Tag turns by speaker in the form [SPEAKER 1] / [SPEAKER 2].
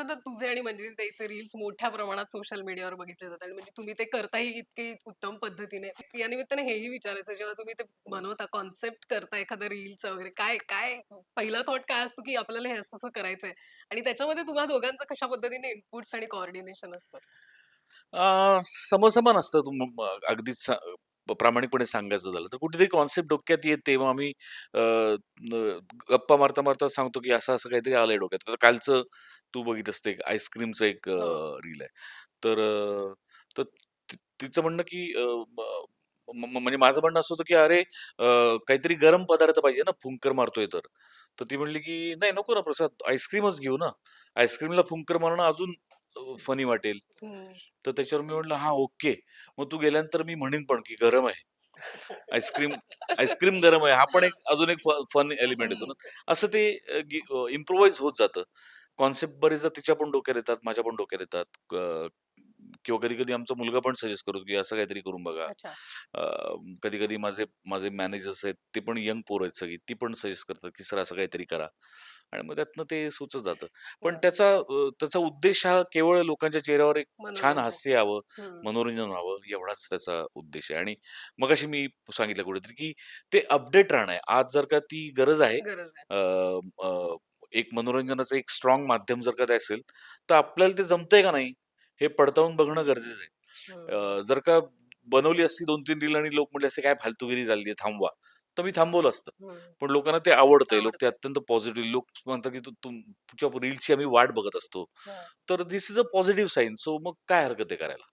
[SPEAKER 1] सतत तुझे आणि मंजिरी ताईचे रील्स मोठ्या प्रमाणात सोशल मीडियावर बघितले जातात. आणि म्हणजे तुम्ही ते करताही इतके उत्तम पद्धतीने. या निमित्ताने हेही विचारायचं जेव्हा तुम्ही ते बनवता कॉन्सेप्ट करता एखाद्या रील्सचा वगैरे काय काय पहिला थॉट काय असतो की आपल्याला हे असं असं करायचंय? आणि त्याच्यामध्ये तुम्हा दोघांचं कशा पद्धतीने इनपुट्स आणि कोऑर्डिनेशन असतं
[SPEAKER 2] समसमान असतं तुम अगदीच प्रामाणिकपणे सांगायचं झालं तर कुठेतरी कॉन्सेप्ट डोक्यात येते तेव्हा आम्ही अ, न गप्पा मारता-मारता सांगतो, की असं-असं काहीतरी आलंय डोक्यात. तर कालचं तू बघितलंस ते एक आईस्क्रीमचं एक अ,
[SPEAKER 1] हो.
[SPEAKER 2] रील आहे. तर अ, तर ती तिचं म्हणणं, की अ, म म म्हणजे माझं म्हणणं असं होतं, की "अरे अ, काहीतरी गरम पदार्थ पाहिजे ना, फुंकर मारतोय तर." तर ती म्हणली, की "नाही नको ना प्रसाद, आईस्क्रीमच घेऊ ना. आईस्क्रीमला फुंकर मारणं अजून फनी वाटेल." तर त्याच्यावर मी म्हटलं, "हां, ओके. मग तू गेल्यानंतर मी म्हणेन पण, की गरम आहे. आईस्क्रीम आईस्क्रीम गरम आहे." हा पण एक अजून एक फन एलिमेंट येतो ना. असं ते इम्प्रोवाइज होत जातं. कॉन्सेप्ट बरेचदा तिच्या पण डोक्यात येतात, माझ्या पण डोक्यात येतात. किंवा कधी-कधी आमचा मुलगा पण सजेस्ट करतो, की असं काहीतरी करून बघा.
[SPEAKER 1] अच्छा.
[SPEAKER 2] अ, कधी-कधी माझे माझे मॅनेजर्स आहेत, ते पण यंग पोरं आहेत सगळी. ती पण सजेस्ट करतात, की "सर असं काहीतरी करा." आणि मग त्यातनं ते सुचत जातं. पण
[SPEAKER 1] बरं.
[SPEAKER 2] त्याचा अ, त्याचा उद्देश हा केवळ लोकांच्या चेहऱ्यावर एक छान
[SPEAKER 1] मनोरंजन.
[SPEAKER 2] हास्य यावं. मनोरंजन व्हावं एवढाच त्याचा उद्देश आहे. आणि मगाशी मी सांगितलं कुठेतरी, की ते अपडेट राहणं आहे. आज जर का ती गरज आहे
[SPEAKER 1] गरज आहे.
[SPEAKER 2] अ, अ, एक मनोरंजनाचं एक स्ट्राँग माध्यम जर का ते असेल, तर आपल्याला ते जमतंय का नाही, हे पडताळून बघणं गरजेचं आहे. अ, जर का बनवली असती 2-3 रील आणि लोक म्हटले असते, "काय फालतूगिरी आहे, थांबवा." तर मी थांबवलं असतं.
[SPEAKER 1] हं.
[SPEAKER 2] पण लोकांना ते आवडतंय. लोक ते. अत्यंत पॉझिटिव्ह लोक म्हणतात, की "तू तुमच्या रील्सची आम्ही वाट बघत असतो."
[SPEAKER 1] हां.
[SPEAKER 2] तर this is a positive sign. So मग काय हरकत आहे करायला?